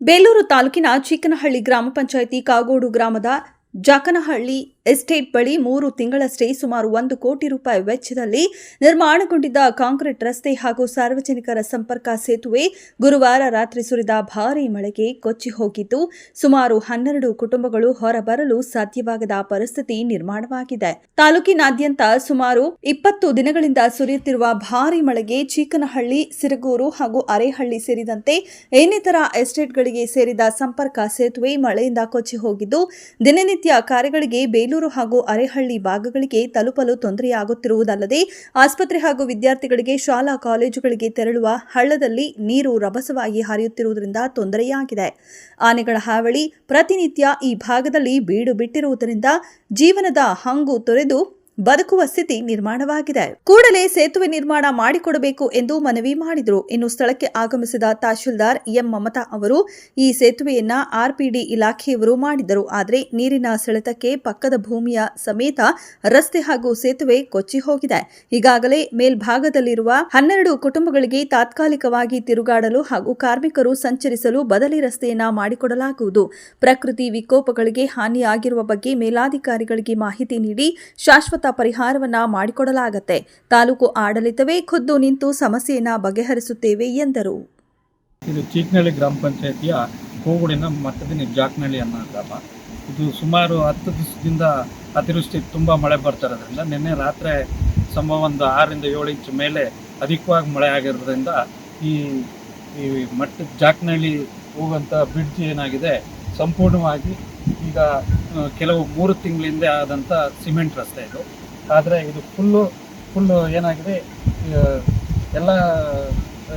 ಬೇಲೂರು ತಾಲೂಕಿನ ಚಿಕ್ಕನಹಳ್ಳಿ ಗ್ರಾಮ ಪಂಚಾಯಿತಿ ಕಾಗೋಡು ಗ್ರಾಮದ ಜಾಕನಹಳ್ಳಿ ಎಸ್ಟೇಟ್ ಬಳಿ ಮೂರು ತಿಂಗಳಷ್ಟೇ ಸುಮಾರು ಒಂದು ಕೋಟಿ ರೂಪಾಯಿ ವೆಚ್ಚದಲ್ಲಿ ನಿರ್ಮಾಣಗೊಂಡಿದ್ದ ಕಾಂಕ್ರೀಟ್ ರಸ್ತೆ ಹಾಗೂ ಸಾರ್ವಜನಿಕರ ಸಂಪರ್ಕ ಸೇತುವೆ ಗುರುವಾರ ರಾತ್ರಿ ಸುರಿದ ಭಾರೀ ಮಳೆಗೆ ಕೊಚ್ಚಿ ಹೋಗಿದ್ದು, ಸುಮಾರು ಹನ್ನೆರಡು ಕುಟುಂಬಗಳು ಹೊರಬರಲು ಸಾಧ್ಯವಾಗದ ಪರಿಸ್ಥಿತಿ ನಿರ್ಮಾಣವಾಗಿದೆ. ತಾಲೂಕಿನಾದ್ಯಂತ ಸುಮಾರು ಇಪ್ಪತ್ತು ದಿನಗಳಿಂದ ಸುರಿಯುತ್ತಿರುವ ಭಾರೀ ಮಳೆಗೆ ಚೀಕನಹಳ್ಳಿ, ಸಿರಗೂರು ಹಾಗೂ ಅರೇಹಳ್ಳಿ ಸೇರಿದಂತೆ ಇನ್ನಿತರ ಎಸ್ಟೇಟ್ಗಳಿಗೆ ಸೇರಿದ ಸಂಪರ್ಕ ಸೇತುವೆ ಮಳೆಯಿಂದ ಕೊಚ್ಚಿ ಹೋಗಿದ್ದು, ದಿನನಿತ್ಯ ಕಾರ್ಯಗಳಿಗೆ ಬೇಲೂರು ಹಾಗೂ ಅರೆಹಳ್ಳಿ ಭಾಗಗಳಿಗೆ ತಲುಪಲು ತೊಂದರೆಯಾಗುತ್ತಿರುವುದಲ್ಲದೆ, ಆಸ್ಪತ್ರೆ ಹಾಗೂ ವಿದ್ಯಾರ್ಥಿಗಳಿಗೆ ಶಾಲಾ ಕಾಲೇಜುಗಳಿಗೆ ತೆರಳುವ ಹಳ್ಳದಲ್ಲಿ ನೀರು ರಭಸವಾಗಿ ಹರಿಯುತ್ತಿರುವುದರಿಂದ ತೊಂದರೆಯಾಗಿದೆ. ಆನೆಗಳ ಹಾವಳಿ, ಪ್ರತಿನಿತ್ಯ ಈ ಭಾಗದಲ್ಲಿ ಬೀಡು ಬಿಟ್ಟಿರುವುದರಿಂದ ಜೀವನದ ಹಂಗು ತೊರೆದು ಬದುಕುವ ಸ್ಥಿತಿ ನಿರ್ಮಾಣವಾಗಿದೆ. ಕೂಡಲೇ ಸೇತುವೆ ನಿರ್ಮಾಣ ಮಾಡಿಕೊಡಬೇಕು ಎಂದು ಮನವಿ ಮಾಡಿದರು. ಇನ್ನು ಸ್ಥಳಕ್ಕೆ ಆಗಮಿಸಿದ ತಹಶೀಲ್ದಾರ್ ಎಂ ಮಮತಾ ಅವರು ಈ ಸೇತುವೆಯನ್ನ ಆರ್ಪಿಡಿ ಇಲಾಖೆಯವರು ಮಾಡಿದರು ಆದರೆ ನೀರಿನ ಸೆಳೆತಕ್ಕೆ ಪಕ್ಕದ ಭೂಮಿಯ ಸಮೇತ ರಸ್ತೆ ಹಾಗೂ ಸೇತುವೆ ಕೊಚ್ಚಿ ಹೋಗಿದೆ. ಈಗಾಗಲೇ ಮೇಲ್ಭಾಗದಲ್ಲಿರುವ ಹನ್ನೆರಡು ಕುಟುಂಬಗಳಿಗೆ ತಾತ್ಕಾಲಿಕವಾಗಿ ತಿರುಗಾಡಲು ಹಾಗೂ ಕಾರ್ಮಿಕರು ಸಂಚರಿಸಲು ಬದಲಿ ರಸ್ತೆಯನ್ನ ಮಾಡಿಕೊಡಲಾಗುವುದು. ಪ್ರಕೃತಿ ವಿಕೋಪಗಳಿಗೆ ಹಾನಿಯಾಗಿರುವ ಬಗ್ಗೆ ಮೇಲಾಧಿಕಾರಿಗಳಿಗೆ ಮಾಹಿತಿ ನೀಡಿ ಶಾಶ್ವತ ಪರಿಹಾರವನ್ನ ಮಾಡಿಕೊಡಲಾಗತ್ತೆ. ತಾಲೂಕು ಆಡಳಿತವೇ ಖುದ್ದು ನಿಂತು ಸಮಸ್ಯೆಯನ್ನ ಬಗೆಹರಿಸುತ್ತೇವೆ ಎಂದರು. ಇದು ಚೀಕ್ನಹಳ್ಳಿ ಗ್ರಾಮ ಪಂಚಾಯತಿಯ ಕೋಗುಡಿನ ಮಟ್ಟದಿನ ಜಾಕ್ನಹಳ್ಳಿ ಅನ್ನೋ ಗ್ರಾಮ. ಇದು ಸುಮಾರು ಹತ್ತು ದಿವಸದಿಂದ ಅತಿವೃಷ್ಟಿ ತುಂಬ ಮಳೆ ಬರ್ತಾ ಇರೋದ್ರಿಂದ ನಿನ್ನೆ ರಾತ್ರಿ ಸಂಭವ ಒಂದು ಆರರಿಂದ ಏಳು ಇಂಚು ಮೇಲೆ ಅಧಿಕವಾಗಿ ಮಳೆ ಆಗಿರೋದ್ರಿಂದ ಈ ಈ ಮಟ್ಟ ಜಾಕ್ನಳ್ಳಿ ಹೋಗುವಂಥ ಬ್ರಿಡ್ಜ್ ಏನಾಗಿದೆ ಸಂಪೂರ್ಣವಾಗಿ ಈಗ ಕೆಲವು ಮೂರು ತಿಂಗಳಿಂದ ಆದಂಥ ಸಿಮೆಂಟ್ ರಸ್ತೆ ಇದು. ಆದರೆ ಇದು ಫುಲ್ಲು ಫುಲ್ಲು ಏನಾಗಿದೆ ಎಲ್ಲ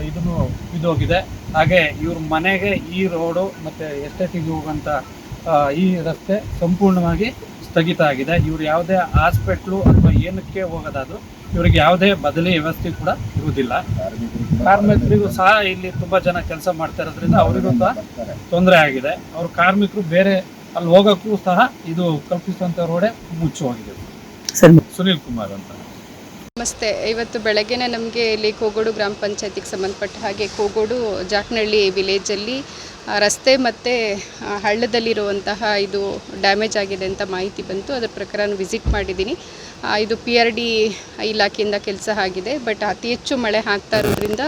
ಇದನ್ನು ಇದೋಗಿದೆ ಹಾಗೆ ಇವ್ರ ಮನೆಗೆ ಈ ರೋಡು ಮತ್ತು ಎಸ್ಟೇಟಿಗೆ ಹೋಗುವಂಥ ಈ ರಸ್ತೆ ಸಂಪೂರ್ಣವಾಗಿ ಸ್ಥಗಿತ ಆಗಿದೆ. ಇವ್ರು ಯಾವುದೇ ಹಾಸ್ಪಿಟ್ಲು ಅಥವಾ ಏನಕ್ಕೆ ಹೋಗೋದಾದ್ರು ಇವರಿಗೆ ಯಾವುದೇ ಬದಲಿ ವ್ಯವಸ್ಥೆ ಕೂಡ ಇರುವುದಿಲ್ಲ. ಕಾರ್ಮಿಕರಿಗೂ ಸಹ ಇಲ್ಲಿ ತುಂಬ ಜನ ಕೆಲಸ ಮಾಡ್ತಾ ಇರೋದ್ರಿಂದ ಅವರಿಗೂ ಸಹ ತೊಂದರೆ ಆಗಿದೆ. ಅವ್ರ ಕಾರ್ಮಿಕರು ಬೇರೆ ಅಲ್ಲಿ ಹೋಗೋಕ್ಕೂ ಸಹ ಇದು ಕಲ್ಪಿಸುವಂಥ ರೋಡೇ ಮುಚ್ಚಿ ಹೋಗಿದೆ ಸುನೀಲ್ ಕುಮಾರ್ ಅಂತ. ನಮಸ್ತೆ. ಇವತ್ತು ಬೆಳಗ್ಗೆನೇ ನಮಗೆ ಇಲ್ಲಿ ಕೋಗೋಡು ಗ್ರಾಮ ಪಂಚಾಯತಿಗೆ ಸಂಬಂಧಪಟ್ಟ ಹಾಗೆ ಕೋಗೋಡು ಜಾಕ್ನಹಳ್ಳಿ ವಿಲೇಜಲ್ಲಿ ರಸ್ತೆ ಮತ್ತು ಹಳ್ಳದಲ್ಲಿರುವಂತಹ ಇದು ಡ್ಯಾಮೇಜ್ ಆಗಿದೆ ಅಂತ ಮಾಹಿತಿ ಬಂತು. ಅದರ ಪ್ರಕಾರ ನಾನು ವಿಸಿಟ್ ಮಾಡಿದ್ದೀನಿ. ಇದು ಪಿ ಆರ್ ಡಿ ಇಲಾಖೆಯಿಂದ ಕೆಲಸ ಆಗಿದೆ. ಬಟ್ ಅತಿ ಹೆಚ್ಚು ಮಳೆ ಆಗ್ತಾ ಇರೋದ್ರಿಂದ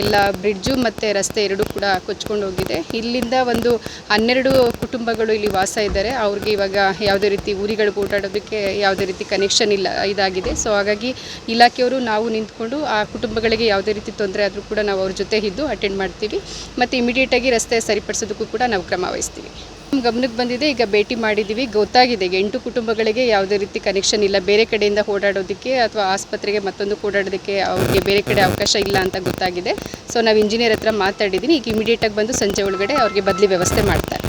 ಎಲ್ಲ ಬ್ರಿಡ್ಜು ಮತ್ತು ರಸ್ತೆ ಎರಡೂ ಕೂಡ ಕೊಚ್ಕೊಂಡು ಹೋಗಿದೆ. ಇಲ್ಲಿಂದ ಒಂದು ಹನ್ನೆರಡು ಕುಟುಂಬಗಳು ಇಲ್ಲಿ ವಾಸ ಇದ್ದಾರೆ. ಅವ್ರಿಗೆ ಇವಾಗ ಯಾವುದೇ ರೀತಿ ಊರಿಗಳಿಗೆ ಓಡಾಡೋದಕ್ಕೆ ಯಾವುದೇ ರೀತಿ ಕನೆಕ್ಷನ್ ಇಲ್ಲ, ಇದಾಗಿದೆ. ಸೊ ಹಾಗಾಗಿ ಇಲಾಖೆಯವರು ನಾವು ನಿಂತ್ಕೊಂಡು ಆ ಕುಟುಂಬಗಳಿಗೆ ಯಾವುದೇ ರೀತಿ ತೊಂದರೆ ಆದರೂ ಕೂಡ ನಾವು ಅವ್ರ ಜೊತೆ ಇದ್ದು ಅಟೆಂಡ್ ಮಾಡ್ತೀವಿ. ಮತ್ತು ಇಮಿಡಿಯೇಟಾಗಿ ರಸ್ತೆ ಸರಿಪಡಿಸೋದಕ್ಕೂ ಕೂಡ ನಾವು ಕ್ರಮ ವಹಿಸ್ತೀವಿ. ನಮ್ಮ ಗಮನಕ್ಕೆ ಬಂದಿದೆ, ಈಗ ಭೇಟಿ ಮಾಡಿದ್ದೀವಿ ಗೊತ್ತಾಗಿದೆ. ಈಗ ಎಂಟು ಕುಟುಂಬಗಳಿಗೆ ಯಾವುದೇ ರೀತಿ ಕನೆಕ್ಷನ್ ಇಲ್ಲ. ಬೇರೆ ಕಡೆಯಿಂದ ಓಡಾಡೋದಕ್ಕೆ ಅಥವಾ ಆಸ್ಪತ್ರೆಗೆ ಮತ್ತೊಂದು ಓಡಾಡೋದಕ್ಕೆ ಅವ್ರಿಗೆ ಬೇರೆ ಕಡೆ ಅವಕಾಶ ಇಲ್ಲ ಅಂತ ಗೊತ್ತಾಗಿದೆ. ಸೊ ನಾವು ಇಂಜಿನಿಯರ್ ಹತ್ರ ಮಾತಾಡಿದ್ದೀನಿ ಈಗ ಇಮಿಡಿಯೇಟಾಗಿ ಬಂದು ಸಂಜೆ ಒಳಗಡೆ ಅವ್ರಿಗೆ ಬದಲಿ ವ್ಯವಸ್ಥೆ ಮಾಡ್ತಾರೆ.